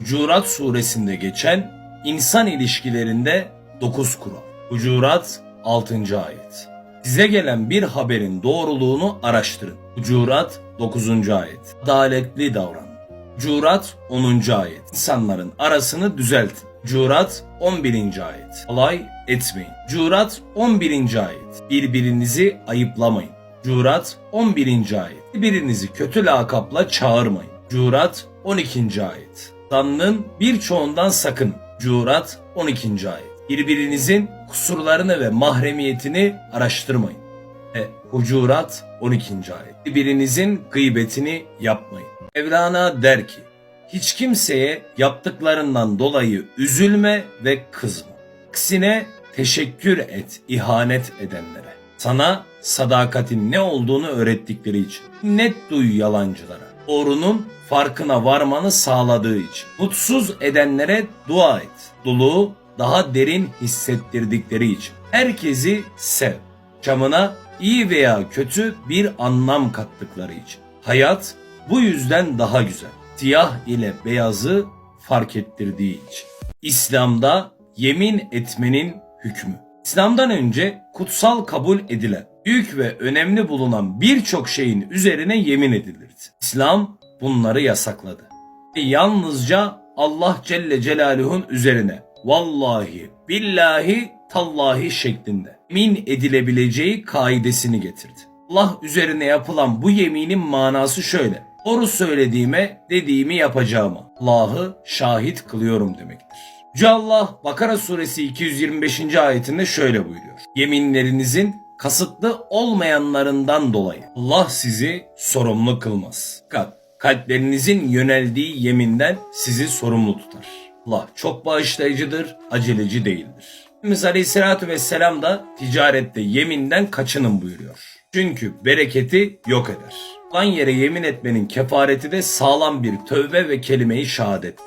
Hucurat suresinde geçen insan ilişkilerinde 9 kural. Hucurat 6. ayet. Size gelen bir haberin doğruluğunu araştırın. Hucurat 9. ayet. Adaletli davranın. Hucurat 10. ayet. İnsanların arasını düzeltin. Hucurat 11. ayet. Alay etmeyin. Hucurat 11. ayet. Birbirinizi ayıplamayın. Hucurat 11. ayet. Birbirinizi kötü lakapla çağırmayın. Hucurat 12. ayet. Zannın birçoğundan sakın. Hucurat 12. ayet. Birbirinizin kusurlarını ve mahremiyetini araştırmayın. E, Hucurat 12. ayet. Birbirinizin gıybetini yapmayın. Mevlana der ki, hiç kimseye yaptıklarından dolayı üzülme ve kızma. Aksine teşekkür et ihanet edenlere. Sana sadakatin ne olduğunu öğrettikleri için. Net duy yalancılara. Doğrunun farkına varmanı sağladığı için. Mutsuz edenlere dua et. Doluğu daha derin hissettirdikleri için. Herkesi sev. Camına iyi veya kötü bir anlam kattıkları için. Hayat bu yüzden daha güzel. Siyah ile beyazı fark ettirdiği için. İslam'da yemin etmenin hükmü. İslam'dan önce kutsal kabul edilen, büyük ve önemli bulunan birçok şeyin üzerine yemin edilirdi. İslam bunları yasakladı. Ve yalnızca Allah Celle Celaluhu'nun üzerine vallahi, billahi, tallahi şeklinde yemin edilebileceği kaidesini getirdi. Allah üzerine yapılan bu yeminin manası şöyle. Doğru söylediğime, dediğimi yapacağıma Allah'ı şahit kılıyorum demektir. Yüce Allah Bakara suresi 225. ayetinde şöyle buyuruyor. Yeminlerinizin kasıtlı olmayanlarından dolayı Allah sizi sorumlu kılmaz. Fakat kalplerinizin yöneldiği yeminden sizi sorumlu tutar. Allah çok bağışlayıcıdır, aceleci değildir. Efendimiz Aleyhisselatü Vesselam da ticarette yeminden kaçının buyuruyor. Çünkü bereketi yok eder. Lan yere yemin etmenin kefareti de sağlam bir tövbe ve kelime-i şehadettir.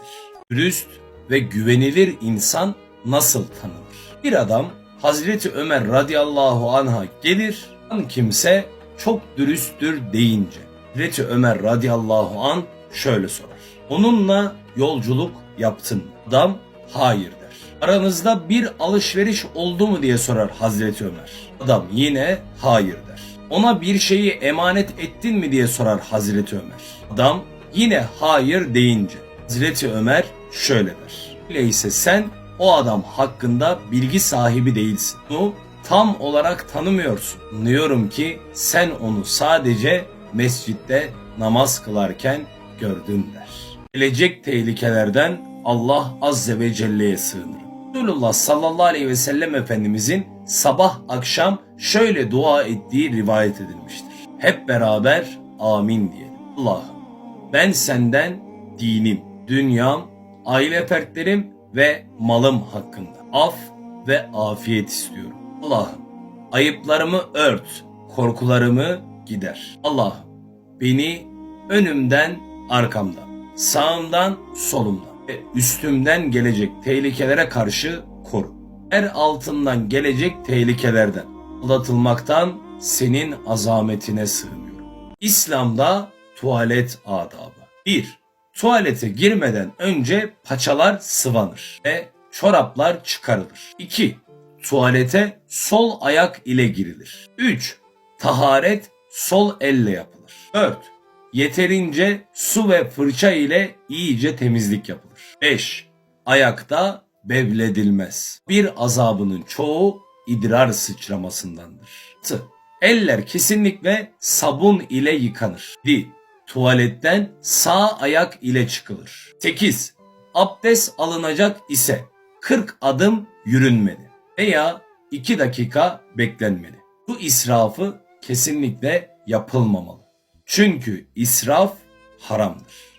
Dürüst ve güvenilir insan nasıl tanınır? Bir adam Hazreti Ömer radıyallahu anh'a gelir, kimse çok dürüsttür deyince. Hazreti Ömer radıyallahu an şöyle sorar. Onunla yolculuk yaptın? Adam hayır der. Aranızda bir alışveriş oldu mu diye sorar Hazreti Ömer. Adam yine hayır der. Ona bir şeyi emanet ettin mi diye sorar Hazreti Ömer. Adam yine hayır deyince Hazreti Ömer şöyle der. Öyleyse sen o adam hakkında bilgi sahibi değilsin. Onu tam olarak tanımıyorsun. Anlıyorum ki sen onu sadece mescitte namaz kılarken gördün der. Gelecek tehlikelerden Allah Azze ve Celle'ye sığınırım. Resulullah sallallahu aleyhi ve sellem Efendimizin sabah akşam şöyle dua ettiği rivayet edilmiştir. Hep beraber amin diyelim. Allah'ım ben senden dinim, dünyam, aile fertlerim ve malım hakkında af ve afiyet istiyorum. Allah'ım ayıplarımı ört, korkularımı gider. Allah'ım beni önümden, arkamdan, sağımdan, solumdan ve üstümden gelecek tehlikelere karşı koru. Her altından gelecek tehlikelerden, aldatılmaktan senin azametine sığınıyorum. İslam'da tuvalet adabı. 1. Tuvalete girmeden önce paçalar sıvanır ve çoraplar çıkarılır. 2. Tuvalete sol ayak ile girilir. 3. Taharet sol elle yapılır. 4. Yeterince su ve fırça ile iyice temizlik yapılır. 5. Ayakta bevledilmez. Bir azabının çoğu idrar sıçramasındandır. 6. Eller kesinlikle sabun ile yıkanır. 7. Tuvaletten sağ ayak ile çıkılır. 8. Abdest alınacak ise 40 adım yürünmeli veya 2 dakika beklenmeli. Bu israfı kesinlikle yapılmamalı. Çünkü israf haramdır.